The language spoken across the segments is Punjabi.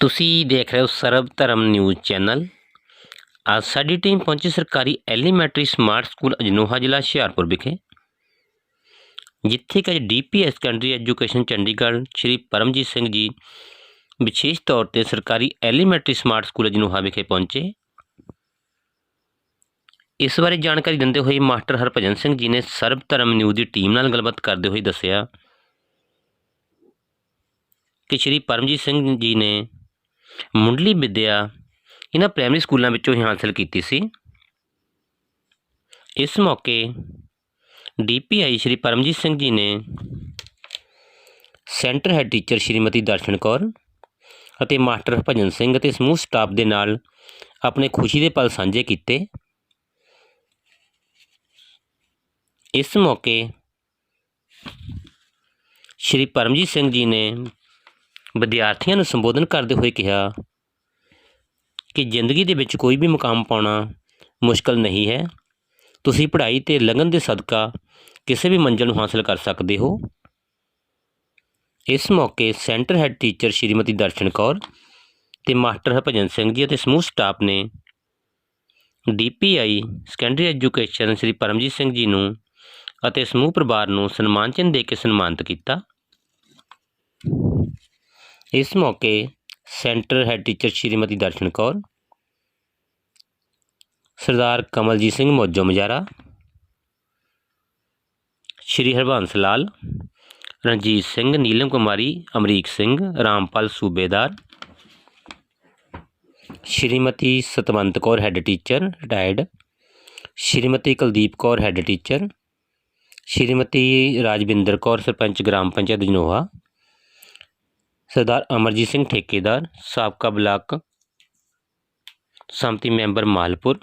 ਤੁਸੀਂ ਦੇਖ ਰਹੇ ਹੋ ਸਰਬ ਧਰਮ ਨਿਊਜ਼ ਚੈਨਲ। ਅੱਜ ਸਾਡੀ ਟੀਮ ਪਹੁੰਚੀ ਸਰਕਾਰੀ ਐਲੀਮੈਂਟਰੀ ਸਮਾਰਟ ਸਕੂਲ ਅਜਨੋਹਾ ਜ਼ਿਲ੍ਹਾ ਹੁਸ਼ਿਆਰਪੁਰ ਵਿਖੇ। ਜਿੱਥੇ ਕਿ ਅੱਜ DPS secondary education Chandigarh Shri Paramjit Singh ji ਵਿਸ਼ੇਸ਼ ਤੌਰ ਤੇ ਸਰਕਾਰੀ ਐਲੀਮੈਂਟਰੀ ਸਮਾਰਟ ਸਕੂਲ ਅਜਨੋਹਾ ਵਿਖੇ ਪਹੁੰਚੇ। ਇਸ ਬਾਰੇ ਜਾਣਕਾਰੀ ਦਿੰਦੇ ਹੋਏ ਮਾਸਟਰ ਹਰਭਜਨ ਸਿੰਘ ਜੀ ਨੇ ਸਰਬ ਧਰਮ ਨਿਊਜ਼ ਦੀ ਟੀਮ ਨਾਲ ਗੱਲਬਾਤ ਕਰਦੇ ਹੋਏ ਦੱਸਿਆ ਕਿ ਸ਼੍ਰੀ ਪਰਮਜੀਤ ਸਿੰਘ ਜੀ ਨੇ ਮੁੱਢਲੀ ਵਿੱਦਿਆ ਇਹਨਾਂ ਪ੍ਰਾਇਮਰੀ ਸਕੂਲਾਂ ਵਿੱਚੋਂ ਹੀ ਹਾਸਲ ਕੀਤੀ ਸੀ। ਇਸ ਮੌਕੇ ਡੀਪੀਆਈ ਸ਼੍ਰੀ ਪਰਮਜੀਤ ਸਿੰਘ ਜੀ ਨੇ centre head teacher Shrimati Darshan Kaur ਅਤੇ ਮਾਸਟਰ ਭਜਨ ਸਿੰਘ ਅਤੇ ਸਮੂਹ ਸਟਾਫ ਦੇ ਨਾਲ ਆਪਣੇ ਖੁਸ਼ੀ ਦੇ ਪਲ ਸਾਂਝੇ ਕੀਤੇ। ਇਸ ਮੌਕੇ ਸ਼੍ਰੀ ਪਰਮਜੀਤ ਸਿੰਘ ਜੀ ਨੇ ਵਿਦਿਆਰਥੀਆਂ ਨੂੰ ਸੰਬੋਧਨ ਕਰਦੇ ਹੋਏ ਕਿਹਾ ਕਿ ਜ਼ਿੰਦਗੀ ਦੇ ਵਿੱਚ ਕੋਈ ਵੀ ਮੁਕਾਮ ਪਾਉਣਾ ਮੁਸ਼ਕਲ ਨਹੀਂ ਹੈ। ਤੁਸੀਂ ਪੜ੍ਹਾਈ ਤੇ ਲਗਨ ਦੇ ਸਦਕਾ ਕਿਸੇ ਵੀ ਮੰਜ਼ਿਲ ਨੂੰ ਹਾਸਲ ਕਰ ਸਕਦੇ ਹੋ। ਇਸ ਮੌਕੇ centre head teacher Shrimati Darshan Kaur ਤੇ ਮਾਸਟਰ ਹਰਭਜਨ ਸਿੰਘ ਜੀ ਅਤੇ ਸਮੂਹ ਸਟਾਫ ਨੇ DPI secondary education Shri Paramjit Singh ji ਨੂੰ ਅਤੇ ਸਮੂਹ ਪਰਿਵਾਰ ਨੂੰ ਸਨਮਾਨ ਚਿੰਨ੍ਹ ਦੇ ਕੇ ਸਨਮਾਨਿਤ ਕੀਤਾ। ਇਸ ਮੌਕੇ centre head teacher Shrimati Darshan Kaur Sardar Kamaljit Singh Mojo Majara Shri Harbans Lal Ranjit Singh Neelam Kumari Amrik Singh Rampal ਸੂਬੇਦਾਰ Shrimati Satwant Kaur head teacher retired Shrimati Kuldeep Kaur head teacher Shrimati Rajwinder Kaur sarpanch gram panchayat Janoha ਸਰਦਾਰ ਅਮਰਜੀਤ ਸਿੰਘ ਠੇਕੇਦਾਰ ਸਾਬਕਾ ਬਲਾਕ ਸੰਮਤੀ ਮੈਂਬਰ ਮਾਲਪੁਰ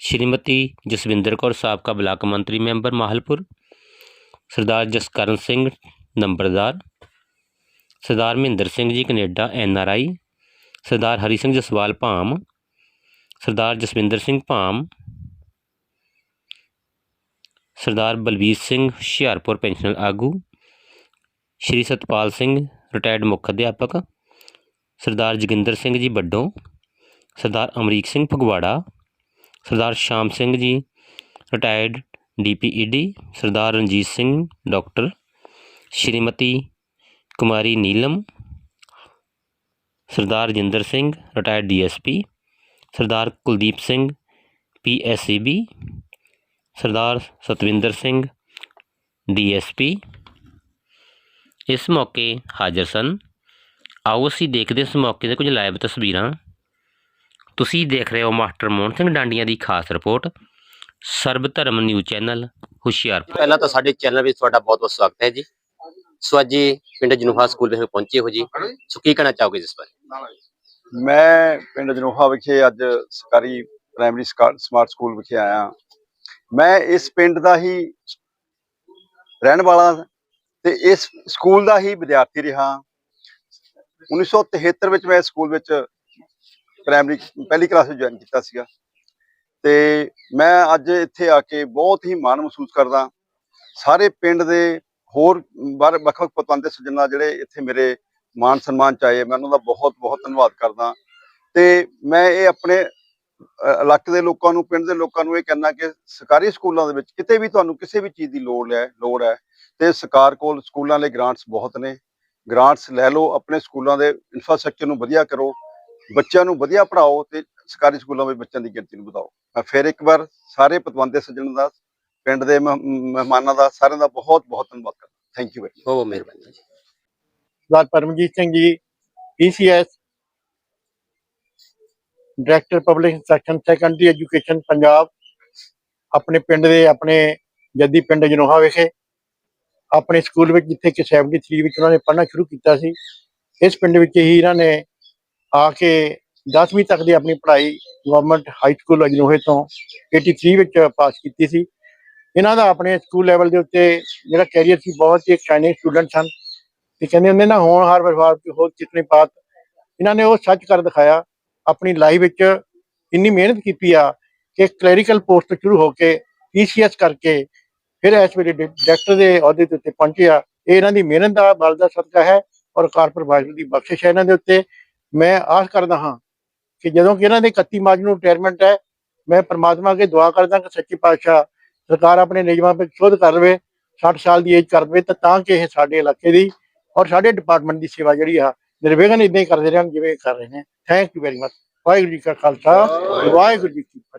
ਸ਼੍ਰੀਮਤੀ ਜਸਵਿੰਦਰ ਕੌਰ ਸਾਬਕਾ ਬਲਾਕ ਮੰਤਰੀ ਮੈਂਬਰ ਮਾਹਲਪੁਰ ਸਰਦਾਰ ਜਸਕਰਨ ਸਿੰਘ ਨੰਬਰਦਾਰ Sardar Mahinder Singh ji Canada N R I Sardar Hari Singh Jaswal Bham Sardar Jaswinder Singh Bham Sardar Balbir Singh Hoshiarpur pensioner ਆਗੂ ਸ਼੍ਰੀ ਸਤਪਾਲ ਸਿੰਘ ਰਿਟਾਇਰਡ ਮੁੱਖ ਅਧਿਆਪਕ ਸਰਦਾਰ ਜੋਗਿੰਦਰ ਸਿੰਘ ਜੀ ਵੱਡੋਂ ਸਰਦਾਰ Amrik Singh Phagwara Sardar Sham Singh ji retired DPED Sardar Ranjit Singh doctor Shrimati Kumari Neelam Sardar Rajinder Singh retired DSP Sardar Kuldeep Singh PSCB Sardar Satwinder Singh DSP ਇਸ ਮੌਕੇ ਹਾਜ਼ਰ ਸਨ। ਆਓ ਅਸੀਂ ਦੇਖਦੇ ਇਸ ਮੌਕੇ ਦੇ ਕੁਝ ਲਾਈਵ ਤਸਵੀਰਾਂ। ਤੁਸੀਂ ਦੇਖ ਰਹੇ ਹੋ ਮਾਸਟਰ ਮੋਹਨ ਸਿੰਘ ਡਾਂਡੀਆਂ ਦੀ ਖਾਸ ਰਿਪੋਰਟ ਸਰਬ ਧਰਮ ਨਿਊਜ਼ ਚੈਨਲ ਹੁਸ਼ਿਆਰਪੁਰ। ਪਹਿਲਾਂ ਤਾਂ ਸਾਡੇ ਚੈਨਲ ਵਿੱਚ ਤੁਹਾਡਾ ਬਹੁਤ ਬਹੁਤ ਸਵਾਗਤ ਹੈ ਜੀ। ਸੋ ਅੱਜ ਪਿੰਡ ਜਨੂਹਾ ਸਕੂਲ ਵਿਖੇ ਪਹੁੰਚੇ ਹੋ ਜੀ। ਸੋ ਕੀ ਕਹਿਣਾ ਚਾਹੋਗੇ ਜਿਸ ਬਾਰੇ? ਮੈਂ ਪਿੰਡ ਜਨੋਹਾ ਵਿਖੇ ਅੱਜ ਸਰਕਾਰੀ ਪ੍ਰਾਇਮਰੀ ਸਮਾਰਟ ਸਕੂਲ ਵਿਖੇ ਆਇਆ। ਮੈਂ ਇਸ ਪਿੰਡ ਦਾ ਹੀ ਰਹਿਣ ਵਾਲਾ ਤੇ ਇਸ ਸਕੂਲ ਦਾ ਹੀ ਵਿਦਿਆਰਥੀ ਰਿਹਾ। 1973 ਵਿੱਚ ਮੈਂ ਇਸ ਸਕੂਲ ਵਿੱਚ ਪ੍ਰਾਇਮਰੀ ਪਹਿਲੀ ਕਲਾਸ ਵਿੱਚ ਜੁਆਇਨ ਕੀਤਾ ਸੀਗਾ। ਤੇ ਮੈਂ ਅੱਜ ਇੱਥੇ ਆ ਕੇ ਬਹੁਤ ਹੀ ਮਾਣ ਮਹਿਸੂਸ ਕਰਦਾ। ਸਾਰੇ ਪਿੰਡ ਦੇ ਹੋਰ ਬਾਹਰ ਵੱਖ-ਵੱਖ ਪਤਵੰਤੇ ਸੱਜਣਾ ਜਿਹੜੇ ਇੱਥੇ ਮੇਰੇ ਮਾਨ ਸਨਮਾਨ ਚ ਆਏ, ਮੈਂ ਉਹਨਾਂ ਦਾ ਬਹੁਤ ਬਹੁਤ ਧੰਨਵਾਦ ਕਰਦਾ। ਤੇ ਮੈਂ ਇਹ ਆਪਣੇ ਇਲਾਕੇ ਦੇ ਲੋਕਾਂ ਨੂੰ, ਪਿੰਡ ਦੇ ਲੋਕਾਂ ਨੂੰ ਇਹ ਕਹਿਣਾ ਕਿ ਸਰਕਾਰੀ ਸਕੂਲਾਂ ਦੇ ਵਿੱਚ ਕਿਤੇ ਵੀ ਤੁਹਾਨੂੰ ਕਿਸੇ ਵੀ ਚੀਜ਼ ਦੀ ਲੋੜ ਹੈ ਲੋੜ ਹੈ, ਤੇ ਸਰਕਾਰ ਕੋਲ ਸਕੂਲਾਂ ਲਈ ਗ੍ਰਾਂਟਸ ਬਹੁਤ ਨੇ। ਗ੍ਰਾਂਟਸ ਲੈ ਲਓ, ਆਪਣੇ ਸਕੂਲਾਂ ਦੇ ਇਨਫਰਾਸਟ੍ਰਕਚਰ ਨੂੰ ਵਧੀਆ ਕਰੋ, ਬੱਚਿਆਂ ਨੂੰ ਵਧੀਆ ਪੜ੍ਹਾਓ ਤੇ ਸਰਕਾਰੀ ਸਕੂਲਾਂ ਵਿੱਚ ਬੱਚਿਆਂ ਦੀ ਗਿਣਤੀ ਨੂੰ ਵਧਾਓ। ਮੈਂ ਫਿਰ ਇੱਕ ਵਾਰ ਸਾਰੇ ਪਤਵੰਤੇ ਸੱਜਣ ਦਾ, ਪਿੰਡ ਦੇ ਮਹਿ- ਮਹਿਮਾਨਾਂ ਦਾ, ਸਾਰਿਆਂ ਦਾ ਬਹੁਤ ਬਹੁਤ ਧੰਨਵਾਦ ਕਰਦਾ। ਥੈਂਕ ਯੂ ਵੈਰੀ ਬਹੁਤ ਬਹੁਤ ਮਿਹਰਬਾਨੀ ਜੀ। Sardar Paramjit Singh ji PCS director public instruction secondary education Punjab ਆਪਣੇ ਪਿੰਡ ਦੇ, ਆਪਣੇ ਜੱਦੀ ਪਿੰਡ ਜਨੋਹਾ ਵਿਖੇ, ਆਪਣੇ ਸਕੂਲ ਵਿੱਚ ਜਿੱਥੇ ਕਿ 73 ਵਿੱਚ ਉਹਨਾਂ ਨੇ ਪੜ੍ਹਨਾ ਸ਼ੁਰੂ ਕੀਤਾ ਸੀ, ਇਸ ਪਿੰਡ ਵਿੱਚ ਹੀ ਇਹਨਾਂ ਨੇ ਆ ਕੇ 10ਵੀਂ ਤੱਕ ਦੀ ਆਪਣੀ ਪੜ੍ਹਾਈ ਗਵਰਨਮੈਂਟ ਹਾਈ ਸਕੂਲ ਅਜਨੋਹੇ ਤੋਂ 83 ਵਿੱਚ ਪਾਸ ਕੀਤੀ ਸੀ। ਇਹਨਾਂ ਦਾ ਆਪਣੇ ਸਕੂਲ ਲੈਵਲ ਦੇ ਉੱਤੇ ਜਿਹੜਾ ਕੈਰੀਅਰ ਸੀ, ਬਹੁਤ ਹੀ ਸ਼ਾਈਨਿੰਗ ਸਟੂਡੈਂਟ ਸਨ। ਤੇ ਕਹਿੰਦੇ ਹੁੰਦੇ ਨਾ ਹੋਣਹਾਰ ਵਿਵਹਾਰ ਕੀ ਹੋਰ ਕਿਤਨੀ ਬਾਤ ਇਹਨਾਂ ਨੇ ਉਹ ਸੱਚ ਕਰ ਦਿਖਾਇਆ। ਆਪਣੀ ਲਾਈਫ ਵਿੱਚ ਇੰਨੀ ਮਿਹਨਤ ਕੀਤੀ ਆ ਕਿ ਕਲੈਰੀਕਲ ਪੋਸਟ ਸ਼ੁਰੂ ਹੋ ਕੇ ਪੀਸੀਐਸ ਕਰਕੇ ਫਿਰ ਇਸ ਵੇਲੇ ਡਾਇਰੈਕਟਰ ਦੇ ਅਹੁਦੇ ਦੇ ਉੱਤੇ ਪਹੁੰਚੇ ਆ। ਇਹ ਇਹਨਾਂ ਦੀ ਮਿਹਨਤ ਦਾ ਬਲ ਦਾ ਸਦਕਾ ਹੈ ਔਰ ਕਾਰਪੋਰ ਵਾਹਿਗੁਰੂ ਦੀ ਬਖਸ਼ਿਸ਼ ਹੈ ਇਹਨਾਂ ਦੇ ਉੱਤੇ। ਮੈਂ ਆਸ ਕਰਦਾ ਹਾਂ ਕਿ ਜਦੋਂ ਕਿ ਇਹਨਾਂ ਦੇ 31 ਮਾਰਚ ਨੂੰ ਰਿਟਾਇਰਮੈਂਟ ਹੈ, ਮੈਂ ਪਰਮਾਤਮਾ ਅੱਗੇ ਦੁਆ ਕਰਦਾ ਕਿ ਸੱਚੀ ਪਾਤਸ਼ਾਹ ਸਰਕਾਰ ਆਪਣੇ ਨਿਯਮਾਂ ਵਿੱਚ ਸੋਧ ਕਰ ਲਵੇ 60 ਸਾਲ ਦੀ ਏਜ ਕਰ ਦੇਵੇ ਤਾਂ ਤਾਂ ਕਿ ਇਹ ਸਾਡੇ ਇਲਾਕੇ ਦੀ ਔਰ ਸਾਡੇ ਡਿਪਾਰਟਮੈਂਟ ਦੀ ਸੇਵਾ ਜਿਹੜੀ ਆ, ਨਿਰਵਿਘਨ ਇਦਾਂ ਹੀ ਕਰਦੇ ਰਹਿਣ ਜਿਵੇਂ ਕਰ ਰਹੇ ਨੇ। Thank you very much Waheguru ji ਕਾ ਖਾਲਸਾ ਵਾਹਿਗੁਰੂ ਜੀ ਕੀ ਫਤਿਹ